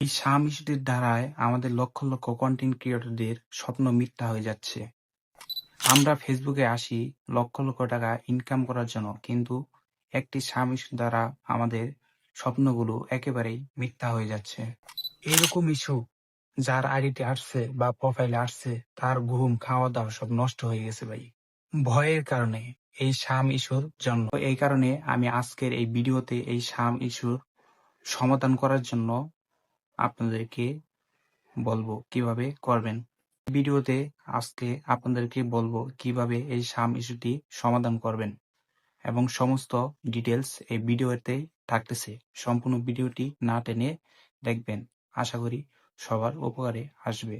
এই দ্বারায় আমাদের লক্ষ লক্ষ কন্টেন্ট ক্রিয়েটরদের স্বপ্ন মিথ্যা হয়ে যাচ্ছে। আমরা ফেসবুকে আসি, লক্ষ লক্ষ টাকা ইনকাম করার জন্য, কিন্তু একটি স্বামীর দ্বারা আমাদের স্বপ্নগুলো একেবারেই মিথ্যা হয়ে যাচ্ছে। এরকম ইস্যু যার আইডিতে আসছে বা প্রোফাইলে আসছে, তার ঘুম খাওয়া দাওয়া সব নষ্ট হয়ে গেছে ভাই। ভয়ের কারণে এই শাম ইস্যুর জন্য। এই কারণে আমি আজকের এই ভিডিওতে এই শাম ইস্যুর সমাধান করার জন্য আপনাদেরকে বলব কীভাবে করবেন। ভিডিওতে আজকে আপনাদেরকে বলব কীভাবে এই শাম ইস্যুটি সমাধান করবেন এবং সমস্ত ডিটেলস এই ভিডিওতে থাকতেছে। সম্পূর্ণ ভিডিওটি না টেনে দেখবেন। আশা করি সবার উপকারে আসবে।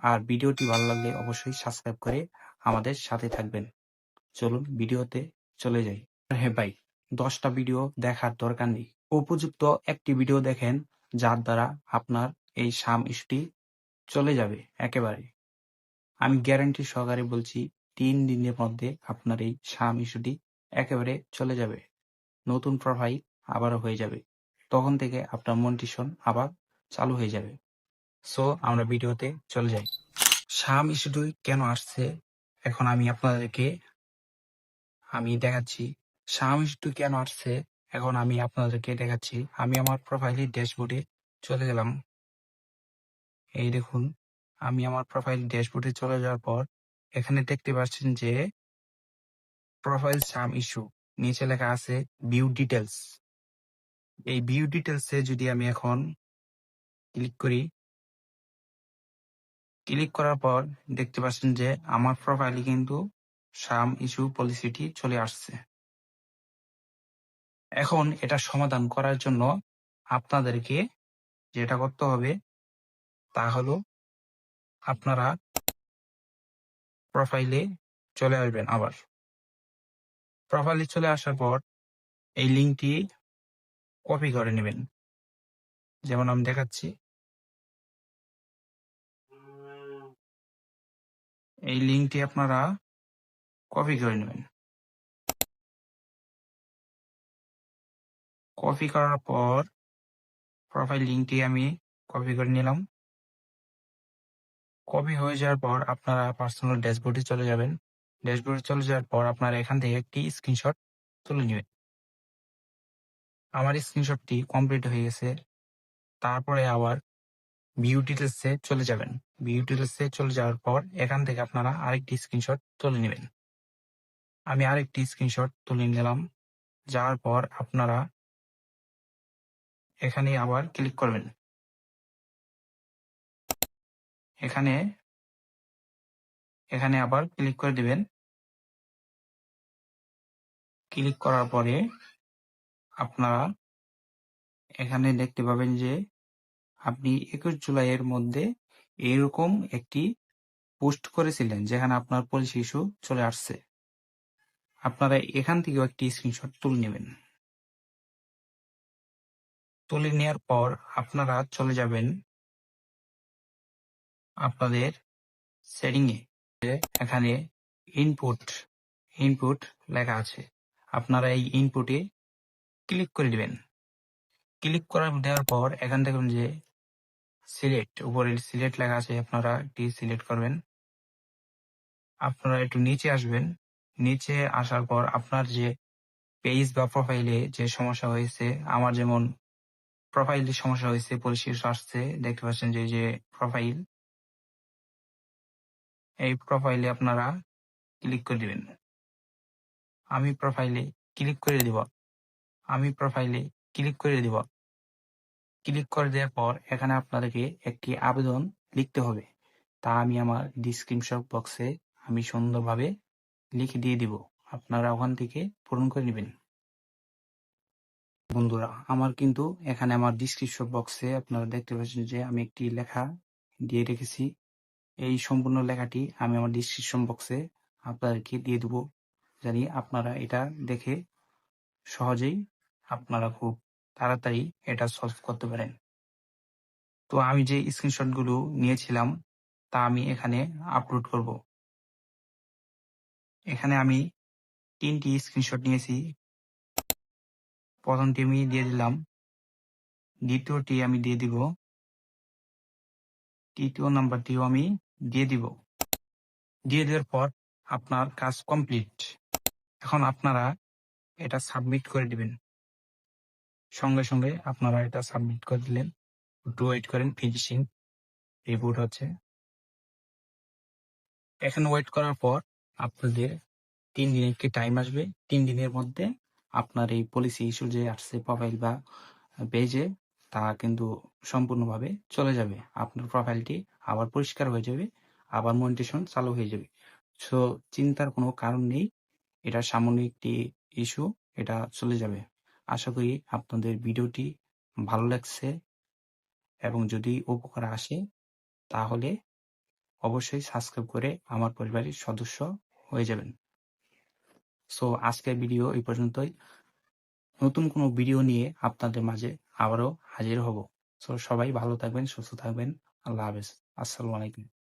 আর ভিডিওটি ভালো লাগলে অবশ্যই সাবস্ক্রাইব করে আমাদের সাথে থাকবেন। চলুন ভিডিওতে চলে যাই। হ্যাঁ ভাই, দশটা ভিডিও দেখার দরকার নেই। উপযুক্ত একটি ভিডিও দেখেন যার দ্বারা আপনার এই সাম ইস্যুটি চলে যাবে একেবারে। আমি গ্যারান্টি সহকারে বলছি, তিন দিনের মধ্যে আপনার এই সাম ইস্যুটি একেবারে চলে যাবে। নতুন প্রোফাইল আবারও হয়ে যাবে। তখন থেকে আপনার মন্টিশন আবার চালু হয়ে যাবে। সো আমরা ভিডিওতে চলে যাই। সাম ইস্যুটি কেন আসছে? এখন আমি আপনাদেরকে, আমি দেখাচ্ছি সাম ইস্যুটি কেন আসছে? এখন আমি আপনাদেরকে দেখাচ্ছি। আমি আমার প্রোফাইলে ড্যাশবোর্ডে চলে গেলাম। এই দেখুন, আমি আমার প্রোফাইল ড্যাশবোর্ডে চলে যাওয়ার পর এখানে দেখতে পাচ্ছেন যে প্রোফাইল সাম ইস্যু নিচে লেখা আছে ভিউ ডিটেলস এই ভিউ ডিটেলসে যদি আমি এখন ক্লিক করি ক্লিক করার পর দেখতে পাচ্ছেন যে আমার প্রোফাইলে কিন্তু সাম ইস্যু পলিসিটি চলে আসছে। এখন এটা সমাধান করার জন্য আপনাদেরকে যেটা করতে হবে তা হলো আপনারা প্রোফাইলে চলে আসবেন আবার। প্রোফাইলে চলে আসার পর এই লিঙ্কটি কপি করে নেবেন। যেমন আমি দেখাচ্ছি। এই লিঙ্কটি আপনারা কপি করে নেবেন। কপি করার পর প্রোফাইল লিঙ্কটি আমি কপি করে নিলাম। কপি হয়ে যাওয়ার পর আপনারা পার্সোনাল ড্যাশবোর্ডে চলে যাবেন। ড্যাশবোর্ডে চলে যাওয়ার পর আপনারা এখান থেকে একটি স্ক্রিনশট তুলে নেবেন। আমার স্ক্রিনশটটি কমপ্লিট হয়ে গেছে। তারপরে আবার ভিউ ডিটেলসে চলে যাবেন। ভিউ ডিটেলসে চলে যাওয়ার পর এখান থেকে আপনারা আরেকটি স্ক্রিনশট তুলে নেবেন। আমি আরেকটি স্ক্রিনশট তুলে নিলাম। যাওয়ার পর আপনারা এখানে আবার ক্লিক করবেন। এখানে এখানে আবার ক্লিক করে দিবেন। ক্লিক করার পরে আপনারা এখানে দেখতে পাবেন যে আপনি একুশ জুলাইয়ের মধ্যে এরকম একটি পোস্ট করেছিলেন যেখানে আপনার ইস্যু চলে আসছে। আপনারা এখান থেকেও একটি স্ক্রিনশট তুলে নেবেন। তুলে নেওয়ার পর আপনারা চলে যাবেন আপনাদের সেটিং এ এখানে ইনপুট ইনপুট লেখা আছে। আপনারা এই ইনপুটে ক্লিক করে দিবেন। ক্লিক করার দেওয়ার পর এখান থেকে যে সিলেক্ট উপরে সিলেক্ট লেখা আছে, আপনারা এটি সিলেক্ট করবেন। আপনারা একটু নিচে আসবেন। নিচে আসার পর আপনার যে পেজ বা প্রোফাইলে যে সমস্যা হয়েছে, আমার যেমন প্রোফাইলে সমস্যা হয়েছে পলিসি আসছে, দেখতে পাচ্ছেন যে যে প্রোফাইল এই প্রোফাইলে আপনারা ক্লিক করে দিবেন। আমি প্রোফাইলে ক্লিক করে দিব। আমি প্রোফাইলে ক্লিক করে দিব। ক্লিক করে দেওয়ার পর এখানে আপনাদেরকে একটি আবেদন লিখতে হবে। তা আমি আমার ডিসক্রিপশন বক্সে আমি সুন্দরভাবে লিখে দিয়ে দিব। আপনারা ওখান থেকে পূরণ করে নেবেন। বন্ধুরা, আমার কিন্তু এখানে আমার ডিসক্রিপশন বক্সে আপনারা দেখতে পাচ্ছেন যে আমি একটি লেখা দিয়ে রেখেছি। এই সম্পূর্ণ লেখাটি আমি আমার ডিসক্রিপশন বক্সে আপনাদেরকে দিয়ে দেব। জানি আপনারা এটা দেখে সহজেই আপনারা খুব তাড়াতাড়ি এটা সলভ করতে পারেন। তো আমি যে স্ক্রিনশটগুলো নিয়েছিলাম, তা আমি এখানে আপলোড করব। এখানে আমি তিনটি স্ক্রিনশট নিয়েছি। প্রথমটি আমি দিয়ে দিলাম। দ্বিতীয়টি আমি দিয়ে দিব। তৃতীয় নাম্বারটিও আমি দিয়ে দিব। দিয়ে দেওয়ার পর আপনার কাজ কমপ্লিট এখন আপনারা এটা সাবমিট করে দিবেন। সঙ্গে সঙ্গে আপনারা এটা সাবমিট করে দিলেন। একটু ওয়েট করেন ফিনিশিং রিপোর্ট হচ্ছে। এখন ওয়েট করার পর আপনাদের তিন দিনের একটি টাইম আসবে? তিন দিনের মধ্যে আপনার এই পলিসি ইস্যু যে আসছে প্রোফাইল বা পেজে তা কিন্তু সম্পূর্ণভাবে চলে যাবে। আপনার প্রোফাইলটি আবার পরিষ্কার হয়ে যাবে, আবার মনিটেশন চালু হয়ে যাবে। সো চিন্তার কোনো কারণ নেই। এটা সামান্য একটি ইস্যু এটা চলে যাবে। আশা করি আপনাদের ভিডিওটি ভালো লাগছে এবং যদি উপকার আসে, তাহলে অবশ্যই সাবস্ক্রাইব করে আমার পরিবারের সদস্য হয়ে যাবেন। সো আজকের ভিডিও এই পর্যন্তই। নতুন কোনো ভিডিও নিয়ে আপনাদের মাঝে আবারও হাজির হব। সো সবাই ভালো থাকবেন, সুস্থ থাকবেন। আল্লাহ হাফেজ। আসসালামু আলাইকুম।